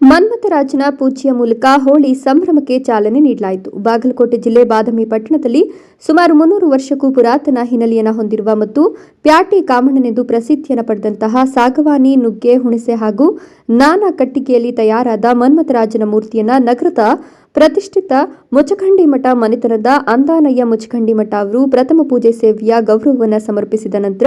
ಮನ್ಮಥರಾಜನ ಪೂಜೆಯ ಮೂಲಕ ಹೋಳಿ ಸಂಭ್ರಮಕ್ಕೆ ಚಾಲನೆ ನೀಡಲಾಯಿತು. ಬಾಗಲಕೋಟೆ ಜಿಲ್ಲೆ ಬಾದಾಮಿ ಪಟ್ಟಣದಲ್ಲಿ ಸುಮಾರು ಮುನ್ನೂರು ವರ್ಷಕ್ಕೂ ಪುರಾತನ ಹಿನ್ನೆಲೆಯನ್ನು ಹೊಂದಿರುವ ಮತ್ತು ಪ್ಯಾಟಿ ಕಾಮಣ್ಣನೆಂದು ಪ್ರಸಿದ್ಧಿಯನ್ನು ಪಡೆದಂತಹ ಸಾಗವಾನಿ, ನುಗ್ಗೆ, ಹುಣಸೆ ಹಾಗೂ ನಾನಾ ಕಟ್ಟಿಗೆಯಲ್ಲಿ ತಯಾರಾದ ಮನ್ಮಥರಾಜನ ಮೂರ್ತಿಯನ್ನ ನಗರದ ಪ್ರತಿಷ್ಠಿತ ಮುಚಖಂಡಿ ಮಠ ಮನೆತನದ ಅಂದಾನಯ್ಯ ಮುಚಖಂಡಿ ಮಠ ಅವರು ಪ್ರಥಮ ಪೂಜೆ ಸೇವೆಯ ಗೌರವವನ್ನು ಸಮರ್ಪಿಸಿದ ನಂತರ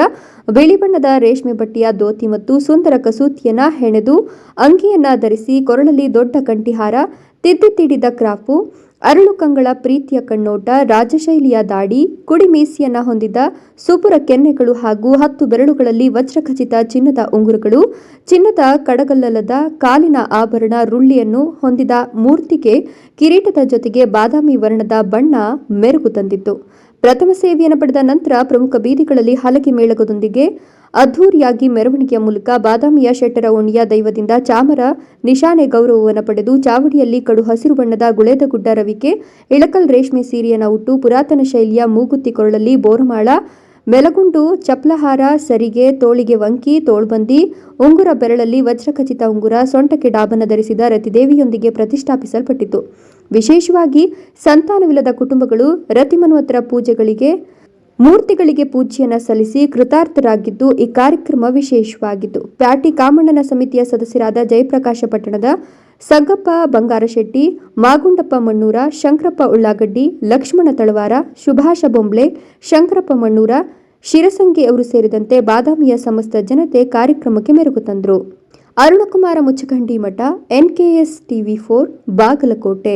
ಬಿಳಿ ಬಣ್ಣದ ರೇಷ್ಮೆ ಬಟ್ಟೆಯ ದೋತಿ ಮತ್ತು ಸುಂದರ ಕಸೂತಿಯನ್ನ ಹೆಣೆದು ಅಂಗಿಯನ್ನ ಧರಿಸಿ ಕೊರಳಲ್ಲಿ ದೊಡ್ಡ ಕಂಠಿಹಾರ, ತಿದ್ದಿ ತೀಡಿದ ಕ್ರಾಪು ಅರಳು ಕಂಗಳ ಪ್ರೀತಿಯ ಕಣ್ಣೋಟ, ರಾಜಶೈಲಿಯ ದಾಡಿ ಕುಡಿಮೀಸಿಯನ್ನ ಹೊಂದಿದ ಸುಪುರ ಕೆನ್ನೆಗಳು ಹಾಗೂ ಹತ್ತು ಬೆರಳುಗಳಲ್ಲಿ ವಜ್ರಖಚಿತ ಚಿನ್ನದ ಉಂಗುರಗಳು, ಚಿನ್ನದ ಕಡಗಲ್ಲದ ಕಾಲಿನ ಆಭರಣ ರುಳ್ಳಿಯನ್ನು ಹೊಂದಿದ ಮೂರ್ತಿಗೆ ಕಿರೀಟದ ಜೊತೆಗೆ ಬಾದಾಮಿ ವರ್ಣದ ಬಣ್ಣ ಮೆರುಗು ತಂದಿತ್ತು. ಪ್ರಥಮ ಸೇವೆಯನ್ನು ಪಡೆದ ನಂತರ ಪ್ರಮುಖ ಬೀದಿಗಳಲ್ಲಿ ಹಲಗೆ ಮೇಳಗದೊಂದಿಗೆ ಅದ್ಧೂರಿಯಾಗಿ ಮೆರವಣಿಗೆಯ ಮೂಲಕ ಬಾದಾಮಿಯ ಶೆಟ್ಟರ ಓಣಿಯ ದೈವದಿಂದ ಚಾಮರ ನಿಶಾನೆ ಗೌರವವನ್ನು ಪಡೆದು ಚಾವಡಿಯಲ್ಲಿ ಕಡು ಹಸಿರು ಬಣ್ಣದ ಗುಳೆದ ಗುಡ್ಡ ರವಿಕೆ, ಇಳಕಲ್ ರೇಷ್ಮೆ ಸೀರೆಯನ್ನು ಉಟ್ಟು ಪುರಾತನ ಶೈಲಿಯ ಮೂಗುತ್ತಿ ಕೊರಳಲ್ಲಿ ಬೋರಮಾಳ, ಮೆಲಗುಂಡು, ಚಪ್ಲಹಾರ, ಸರಿಗೆ, ತೋಳಿಗೆ ವಂಕಿ ತೋಳ್ಬಂದಿ, ಉಂಗುರ ಬೆರಳಲ್ಲಿ ವಜ್ರಖಚಿತ ಉಂಗುರ, ಸೊಂಟಕ್ಕೆ ಡಾಬನ ಧರಿಸಿದ ರತಿದೇವಿಯೊಂದಿಗೆ ಪ್ರತಿಷ್ಠಾಪಿಸಲ್ಪಟ್ಟಿತು. ವಿಶೇಷವಾಗಿ ಸಂತಾನವಿಲ್ಲದ ಕುಟುಂಬಗಳು ರತಿಮನ್ವತರ ಪೂಜೆಗಳಿಗೆ, ಮೂರ್ತಿಗಳಿಗೆ ಪೂಜೆಯನ್ನು ಸಲ್ಲಿಸಿ ಕೃತಾರ್ಥರಾಗಿದ್ದು ಈ ಕಾರ್ಯಕ್ರಮ ವಿಶೇಷವಾಗಿತ್ತು ಪ್ಯಾಟಿ ಕಾಮಣ್ಣನ ಸಮಿತಿಯ ಸದಸ್ಯರಾದ ಜಯಪ್ರಕಾಶ ಪಟ್ಟಣದ ಸಂಗಪ್ಪ ಬಂಗಾರಶೆಟ್ಟಿ, ಮಾಗುಂಡಪ್ಪ ಮಣ್ಣೂರ, ಶಂಕರಪ್ಪ ಉಳ್ಳಾಗಡ್ಡಿ, ಲಕ್ಷ್ಮಣ ತಳವಾರ, ಸುಭಾಷ ಬೊಂಬ್ಳೆ, ಶಂಕರಪ್ಪ ಮಣ್ಣೂರ, ಶಿರಸಂಗಿ ಅವರು ಸೇರಿದಂತೆ ಬಾದಾಮಿಯ ಸಮಸ್ತ ಜನತೆ ಕಾರ್ಯಕ್ರಮಕ್ಕೆ ಮೆರುಗು ತಂದರು. ಅರುಣಕುಮಾರ ಮುಚ್ಚಖಂಡಿ ಮಠ, ಎನ್ಕೆಎಸ್ ಟಿವಿ ಫೋರ್, ಬಾಗಲಕೋಟೆ.